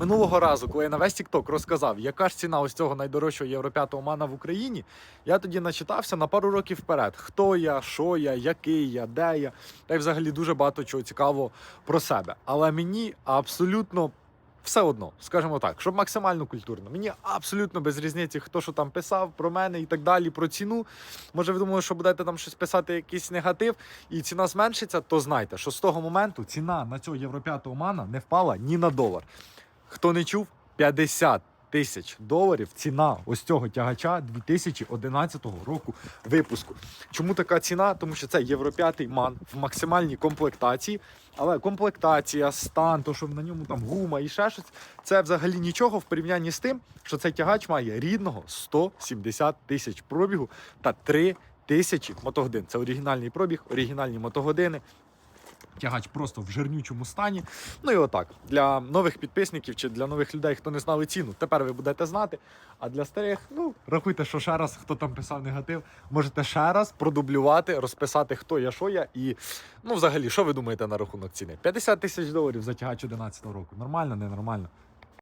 Минулого разу, коли я на весь TikTok розказав, яка ж ціна ось цього найдорожчого Євро 5 мана в Україні, я тоді начитався на пару років вперед. Хто я, що я, який я, де я, та й взагалі дуже багато чого цікавого про себе. Але мені абсолютно все одно, скажімо так, щоб максимально культурно. Мені абсолютно без різниці, хто що там писав про мене і так далі, про ціну. Може, ви думали, що будете там щось писати, якийсь негатив, і ціна зменшиться, то знайте, що з того моменту ціна на цього Євро 5 мана не впала ні на долар. Хто не чув, 50 тисяч доларів ціна ось цього тягача 2011 року випуску. Чому така ціна? Тому що це Євро 5 ман в максимальній комплектації. Але комплектація, стан, то що на ньому там гума і ще щось, це взагалі нічого в порівнянні з тим, що цей тягач має рідного 170 тисяч пробігу та 3 тисячі мотогодин. Це оригінальний пробіг, оригінальні мотогодини. Тягач просто в жирнючому стані. Ну і отак. Для нових підписників чи для нових людей, хто не знали ціну, тепер ви будете знати. А для старих, ну рахуйте, що ще раз, хто там писав негатив, можете ще раз продублювати, розписати, хто я, що я. І ну, взагалі, що ви думаєте на рахунок ціни? 50 тисяч доларів за тягач 11 року. Нормально, ненормально?